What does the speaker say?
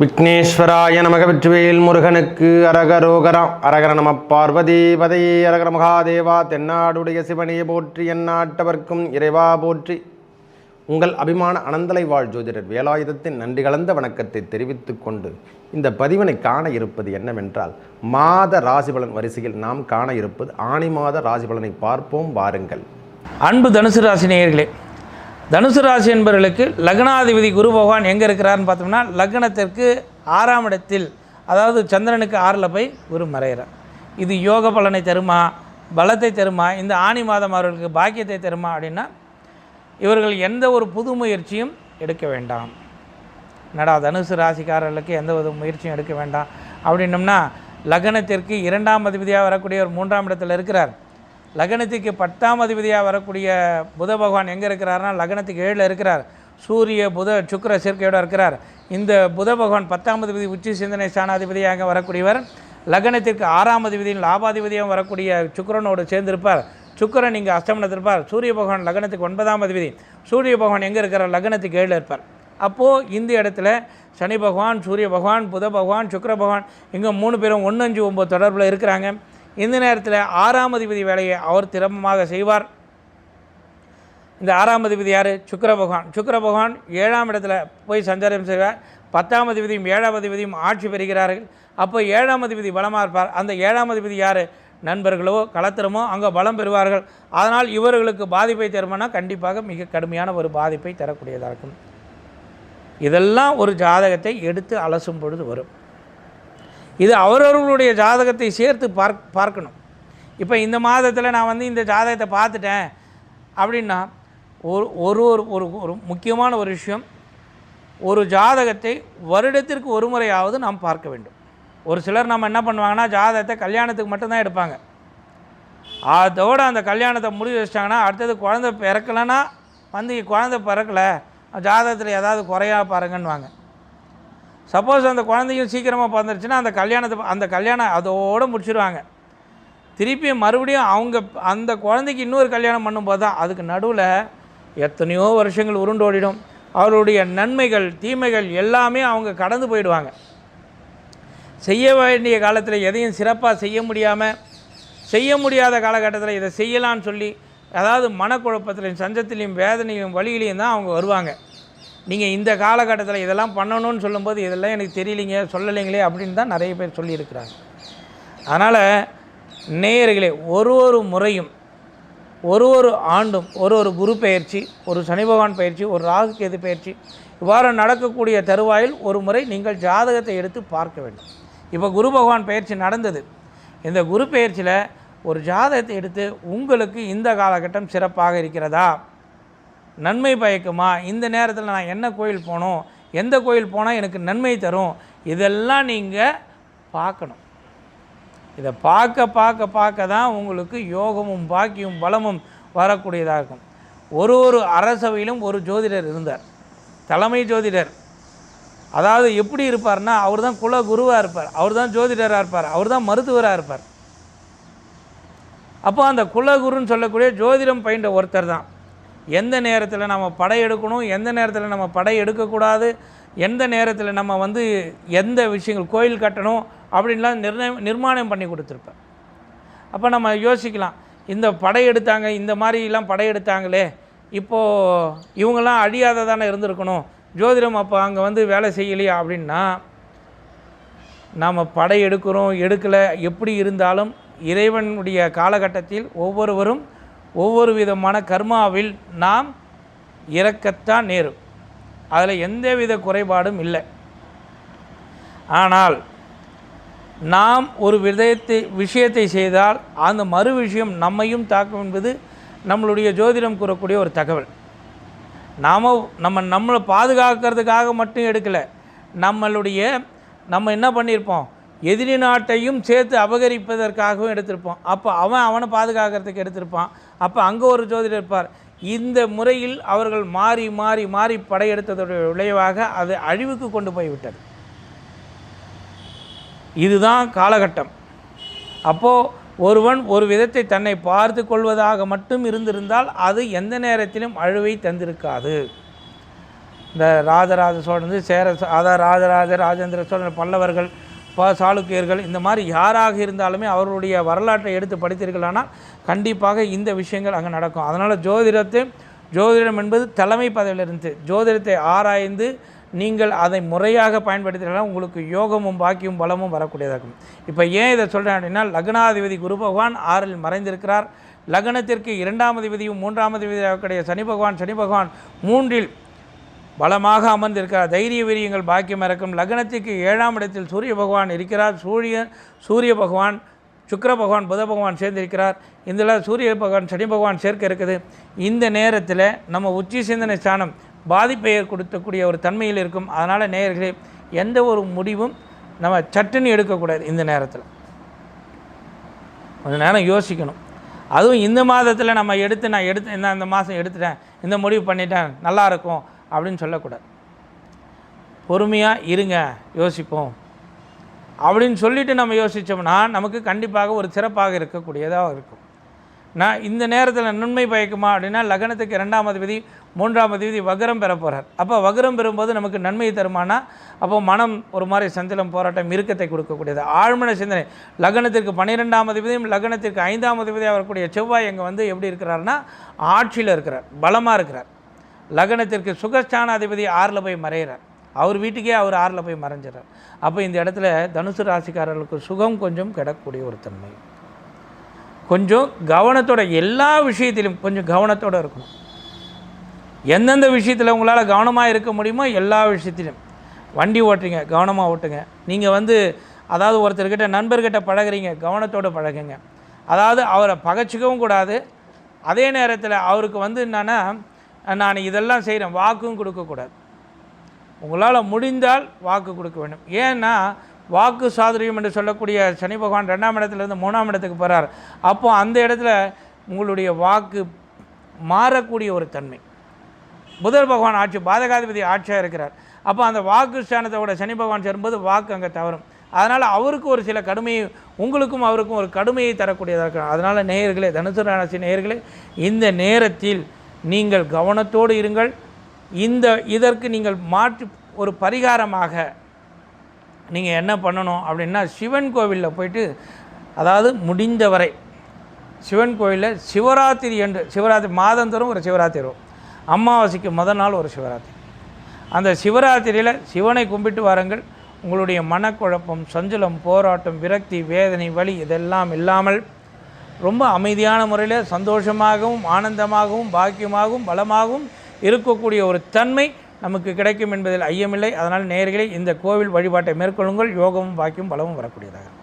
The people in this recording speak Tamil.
விக்னேஸ்வராய நமக வெற்றிவேல் முருகனுக்கு அரகரோகரம் அரகர நம பார்வதி பதை அரகர மகாதேவா தென்னாடுடைய சிவனையை போற்றி எந்நாட்டவர்க்கும் இறைவா போற்றி. உங்கள் அபிமான அனந்தலை வாழ் ஜோதிடர் வேலாயுதத்தின் நன்றி கலந்த வணக்கத்தை தெரிவித்து கொண்டு இந்த பதிவினை காண இருப்பது என்னவென்றால் மாத ராசிபலன் வரிசையில் நாம் காண இருப்பது ஆணி மாத ராசிபலனை பார்ப்போம் வாருங்கள். அன்பு தனுசு ராசி நேயர்களே தனுசு ராசி என்பவர்களுக்கு லக்னாதிபதி குரு பகவான் எங்கே இருக்கிறாருன்னு பார்த்தோம்னா லக்னத்திற்கு ஆறாம் இடத்தில் அதாவது சந்திரனுக்கு ஆறில் போய் குரு மறைகிறார் இது யோக பலனை தருமா? பலத்தை தருமா? இந்த ஆணி மாதம் அவர்களுக்கு பாக்கியத்தை தருமா அப்படின்னா இவர்கள் எந்த ஒரு புது முயற்சியும் எடுக்க வேண்டாம். என்னடா தனுசு ராசிக்காரர்களுக்கு எந்த ஒரு முயற்சியும் எடுக்க வேண்டாம். அப்படின்னம்னா லக்னத்திற்கு இரண்டாம் அதிபதியாக வரக்கூடிய ஒரு மூன்றாம் இடத்தில் இருக்கிறார். லக்னத்துக்கு பத்தாம் அதிபதியாக வரக்கூடிய புத பகவான் எங்கே இருக்கிறார்னா லக்னத்துக்கு ஏழில் இருக்கிறார். சூரிய புத சுக்கிர சேர்க்கையோடு இருக்கிறார். இந்த புத பகவான் பத்தாம் அதிபதி உச்சி சிந்தனை ஸ்தானாதிபதியாக வரக்கூடியவர். லக்னத்திற்கு ஆறாம் அதிபதியும் லாபாதிபதியாக வரக்கூடிய சுக்கரனோடு சேர்ந்திருப்பார். சுக்கிரன் இங்கே அஸ்தமனத்திருப்பார் சூரிய பகவான் லக்னத்துக்கு ஒன்பதாம் அதிபதி. சூரிய பகவான் எங்கே இருக்கிறார்? லக்னத்துக்கு ஏழில் இருப்பார். அப்போது இந்த இடத்துல சனி பகவான் சூரிய பகவான் புத பகவான் சுக்கர பகவான் இங்கே மூணு பேரும் ஒன்று அஞ்சு ஒம்பது தொடர்பில் இருக்கிறாங்க. இந்த நேரத்தில் ஆறாம் அதிபதி வேலையை அவர் திறமமாக செய்வார். இந்த ஆறாம் அதிபதி யார்? சுக்கர பகவான் சுக்கர பகவான் ஏழாம் இடத்துல போய் சஞ்சாரம் செய்வார். பத்தாம் அதிபதியும் ஏழாம் அதிபதியும் ஆட்சி பெறுகிறார்கள். அப்போ ஏழாம் அதிபதி பலமாக இருப்பார்? அந்த ஏழாம் அதிபதி யார்? நண்பர்களோ கலத்திரமோ அங்கே பலம் பெறுவார்கள். அதனால் இவர்களுக்கு பாதிப்பை தருமானா கண்டிப்பாக மிக கடுமையான ஒரு பாதிப்பை தரக்கூடியதாக இருக்கும் இதெல்லாம் ஒரு ஜாதகத்தை எடுத்து அலசும் பொழுது வரும். இது அவரவர்களுடைய ஜாதகத்தை சேர்த்து பார்க் பார்க்கணும். இப்போ இந்த மாதத்தில் நான் வந்து இந்த ஜாதகத்தை பார்த்துட்டேன் அப்படின்னா ஒரு ஒரு ஒரு ஒரு ஒரு முக்கியமான ஒரு விஷயம் ஒரு ஜாதகத்தை வருடத்திற்கு ஒரு முறையாவது நாம் பார்க்க வேண்டும். ஒரு சிலர் நம்ம என்ன பண்ணுவாங்கன்னா ஜாதகத்தை கல்யாணத்துக்கு மட்டும்தான் எடுப்பாங்க. அதோடு அந்த கல்யாணத்தை முடிவு வச்சிட்டாங்கன்னா அடுத்தது குழந்தை பிறக்கலைன்னா வந்து குழந்தை பிறக்கலை ஜாதகத்தில் ஏதாவது குறையா பாருங்கன்னுவாங்க. சப்போஸ் அந்த குழந்தையும் சீக்கிரமாக பிறந்துருச்சுன்னா அந்த கல்யாணத்தை அந்த கல்யாணம் அதோடு முடிச்சிடுவாங்க திருப்பியும் மறுபடியும் அவங்க அந்த குழந்தைக்கு இன்னொரு கல்யாணம் பண்ணும்போது தான் அதுக்கு நடுவில் எத்தனையோ வருஷங்கள் உருண்டோடிடும். அவருடைய நன்மைகள் தீமைகள் எல்லாமே அவங்க கடந்து போயிடுவாங்க. செய்ய வேண்டிய காலத்தில் எதையும் சிறப்பாக செய்ய முடியாமல் செய்ய முடியாத காலகட்டத்தில் இதை செய்யலான்னு சொல்லி அதாவது மனக்குழப்பத்திலையும் சஞ்சத்திலையும் வேதனையும் வழியிலையும் தான் அவங்க வருவாங்க. நீங்கள் இந்த காலகட்டத்தில் இதெல்லாம் பண்ணணும்னு சொல்லும்போது இதெல்லாம் எனக்கு தெரியலிங்க சொல்லலைங்களே அப்படின்னு தான் நிறைய பேர் சொல்லியிருக்கிறாங்க. அதனால் நேயர்களே ஒரு ஒரு முறையும் ஒரு ஒரு ஆண்டும் ஒரு ஒரு குரு பயிற்சி ஒரு சனி பகவான் பயிற்சி ஒரு ராகு கேது பயிற்சி இவ்வாறு நடக்கக்கூடிய தருவாயில் ஒரு முறை நீங்கள் ஜாதகத்தை எடுத்து பார்க்க வேண்டும். இப்போ குரு பகவான் பயிற்சி நடந்தது. இந்த குரு பயிற்சியில் ஒரு ஜாதகத்தை எடுத்து உங்களுக்கு இந்த காலகட்டம் சிறப்பாக இருக்கிறதா? நன்மை பயக்குமா? இந்த நேரத்தில் நான் என்ன கோயில் போகணும் எந்த கோயில் போனால் எனக்கு நன்மை தரும்? இதெல்லாம் நீங்கள் பார்க்கணும். இதை பார்க்க பார்க்க பார்க்க தான் உங்களுக்கு யோகமும் பாக்கியும் பலமும் வரக்கூடியதாக இருக்கும். ஒரு ஒரு அரசவையிலும் ஒரு ஜோதிடர் இருந்தார். தலைமை ஜோதிடர். அதாவது எப்படி இருப்பார்னா அவர் தான் குல குருவாக இருப்பார். அவர் தான் ஜோதிடராக இருப்பார். அவர் தான் மருத்துவராக இருப்பார். அப்போ அந்த குலகுருன்னு சொல்லக்கூடிய ஜோதிடம் பயின்ற ஒருத்தர் தான். எந்த நேரத்தில் நம்ம படை எடுக்கணும் எந்த நேரத்தில் நம்ம படை எடுக்கக்கூடாது எந்த நேரத்தில் நம்ம வந்து எந்த விஷயங்கள் கோயில் கட்டணும் அப்படின்லாம் நிர்ணயம் நிர்மாணம் பண்ணி கொடுத்துருப்பேன். அப்போ நம்ம யோசிக்கலாம் இந்த படை எடுத்தாங்க இந்த மாதிரிலாம் படை எடுத்தாங்களே இப்போது இவங்கெல்லாம் அழியாததானே இருந்திருக்கணும் ஜோதிடம் அப்போ அங்கே வந்து வேலை செய்யலையா அப்படின்னா நாம் படை எடுக்கிறோம் எடுக்கலை எப்படி இருந்தாலும் இறைவனுடைய காலகட்டத்தில் ஒவ்வொருவரும் ஒவ்வொரு விதமான கர்மாவில் நாம் இறக்கத்தான் நேரும். அதில் எந்தவித குறைபாடும் இல்லை. ஆனால் நாம் ஒரு விதயத்தை விஷயத்தை செய்தால் அந்த மறு விஷயம் நம்மையும் தாக்கும் என்பது நம்மளுடைய ஜோதிடம் கூறக்கூடிய ஒரு தகவல். நாம் நம்ம நம்மளை பாதுகாக்கிறதுக்காக மட்டும் எடுக்கலை. நம்மளுடைய நம்ம என்ன பண்ணியிருப்போம் எதிரி நாட்டையும் சேர்த்து அபகரிப்பதற்காகவும் எடுத்திருப்போம். அப்போ அவன் அவனை பாதுகாக்கிறதுக்கு எடுத்திருப்பான். அப்போ அங்கே ஒரு ஜோதிடர் இருப்பார். இந்த முறையில் அவர்கள் மாறி மாறி மாறி படையெடுத்ததுடைய விளைவாக அது அழிவுக்கு கொண்டு போய்விட்டது. இதுதான் காலகட்டம். அப்போது ஒருவன் ஒரு விதத்தை தன்னை பார்த்து கொள்வதாக மட்டும் இருந்திருந்தால் அது எந்த நேரத்திலும் அழிவை தந்திருக்காது. இந்த ராஜராஜ சோழன் சேர அதான் ராஜராஜ ராஜேந்திர சோழன் பல்லவர்கள் ப சாளுக்கியர்கள் இந்த மாதிரி யாராக இருந்தாலுமே அவர்களுடைய வரலாற்றை எடுத்து படித்தீர்களானால் கண்டிப்பாக இந்த விஷயங்கள் அங்கே நடக்கும். அதனால் ஜோதிடத்தை ஜோதிடம் என்பது தலைமை பதவியிலிருந்து ஜோதிடத்தை ஆராய்ந்து நீங்கள் அதை முறையாக பயன்படுத்தினால் உங்களுக்கு யோகமும் பாக்கியும் பலமும் வரக்கூடியதாக இருக்கும் இப்போ ஏன் இதை சொல்கிறேன் அப்படின்னா லக்னாதிபதி குரு பகவான் ஆறில் மறைந்திருக்கிறார். லக்னத்திற்கு இரண்டாம் அதிபதியும் மூன்றாம் அதிபதியாகக்கூடிய சனி பகவான் சனி பகவான் மூன்றில் பலமாக அமர்ந்திருக்கிறார். தைரிய வீரியங்கள் பாக்கியம் இறக்கும் லக்னத்துக்கு ஏழாம் இடத்தில் சூரிய பகவான் இருக்கிறார். சூரிய சூரிய பகவான் சுக்கர பகவான் புத பகவான் சேர்ந்திருக்கிறார். இதில் சூரிய பகவான் சனி பகவான் சேர்க்க இருக்குது. இந்த நேரத்தில் நம்ம உச்சி சிந்தனை ஸ்தானம் பாதிப்பை கொடுத்தக்கூடிய ஒரு தன்மையில் இருக்கும். அதனால் நேயர்களே எந்த ஒரு முடிவும் நம்ம சட்டுன்னு எடுக்கக்கூடாது இந்த நேரத்தில். கொஞ்சம் நேரம் யோசிக்கணும். அதுவும் இந்த மாதத்தில் நம்ம எடுத்து நான் எடுத்து என்ன இந்த மாதம் எடுத்துட்டேன். இந்த முடிவு பண்ணிட்டேன். நல்லாயிருக்கும் அப்படின்னு சொல்லக்கூடாது. பொறுமையாக இருங்க யோசிப்போம். அப்படின்னு சொல்லிட்டு நம்ம யோசித்தோம்னா நமக்கு கண்டிப்பாக ஒரு சிறப்பாக இருக்கக்கூடியதாக இருக்கும். நான் இந்த நேரத்தில் நன்மை பயக்குமா அப்படின்னா லக்னத்துக்கு ரெண்டாம் விதி மூன்றாம் விதி வக்ரம் பெற போகிறார் அப்போ வக்ரம் பெறும்போது நமக்கு நன்மை தருமானா? அப்போ மனம் ஒரு மாதிரி சஞ்சலம் போராட்டம் இறுக்கத்தை கொடுக்கக்கூடியது. ஆழ்மன சிந்தனை. லக்னத்திற்கு பன்னிரெண்டாமது விதியும் லக்னத்திற்கு ஐந்தாம் விதியாக வரக்கூடிய செவ்வாய் இங்கே வந்து எப்படி இருக்கிறாருன்னா ஆட்சியில் இருக்கிறார் பலமாக இருக்கிறார். லக்னத்திற்கு சுகஸ்தானாதிபதி ஆறில் போய் மறைகிறார் அவர் வீட்டுக்கே அவர் ஆறில் போய் மறைஞ்சிடறார். அப்போ இந்த இடத்துல தனுசு ராசிக்காரர்களுக்கு சுகம் கொஞ்சம் கிடக்கக்கூடிய ஒரு தன்மை. கொஞ்சம் கவனத்தோட எல்லா விஷயத்திலும் கொஞ்சம் கவனத்தோடு இருக்கணும். எந்தெந்த விஷயத்தில் உங்களால் கவனமாக இருக்க முடியுமோ எல்லா விஷயத்திலும். வண்டி ஓட்டுறீங்க கவனமாக ஓட்டுங்க. நீங்கள் வந்து அதாவது ஒருத்தர்கிட்ட நண்பர்கிட்ட பழகுறீங்க கவனத்தோடு பழகுங்க. அதாவது அவரை பகைச்சிக்கவும் கூடாது. அதே நேரத்தில் அவருக்கு வந்து என்னென்னா நான் இதெல்லாம் செய்கிறேன் வாக்கும் கொடுக்கக்கூடாது. உங்களால் முடிந்தால் வாக்கு கொடுக்க வேண்டும். ஏன்னா வாக்கு சாதுரியம் என்று சொல்லக்கூடிய சனி பகவான் ரெண்டாம் இடத்துலேருந்து மூணாம் இடத்துக்கு போகிறார் அப்போது அந்த இடத்துல உங்களுடைய வாக்கு மாறக்கூடிய ஒரு தன்மை. புதர் பகவான் ஆட்சி பாதகாதிபதி ஆட்சியாக இருக்கிறார். அப்போ அந்த வாக்கு ஸ்தானத்தோட சனி பகவான் சேரும்போது வாக்கு அங்கே தவறும். அதனால் அவருக்கு ஒரு சில கடுமையை உங்களுக்கும் அவருக்கும் ஒரு கடுமையை தரக்கூடியதாக இருக்கும் அதனால் நேயர்களே தனுசு ராசி நேயர்களே இந்த நேரத்தில் நீங்கள் கவனத்தோடு இருங்கள். இந்த இதற்கு நீங்கள் மாற்றி ஒரு பரிகாரமாக நீங்கள் என்ன பண்ணணும் அப்படின்னா சிவன் கோவிலில் போயிட்டு அதாவது முடிந்தவரை சிவன் கோவிலில் சிவராத்திரி என்று சிவராத்திரி மாதந்தோறும் ஒரு சிவராத்திரி வரும். அமாவாசைக்கு முதல் நாள் ஒரு சிவராத்திரி. அந்த சிவராத்திரியில் சிவனை கும்பிட்டு வாருங்கள். உங்களுடைய மனக்குழப்பம் சஞ்சலம் போராட்டம் விரக்தி வேதனை வலி இதெல்லாம் இல்லாமல் ரொம்ப அமைதியான முறையில் சந்தோஷமாகவும் ஆனந்தமாகவும் பாக்கியமாகவும் பலமாகவும் இருக்கக்கூடிய ஒரு தன்மை நமக்கு கிடைக்கும் என்பதில் ஐயமில்லை. அதனால் நேர்களை இந்த கோவில் வழிபாட்டை மேற்கொள்ளுங்கள். யோகமும் பாக்கியம் பலமும் வரக்கூடியதாக.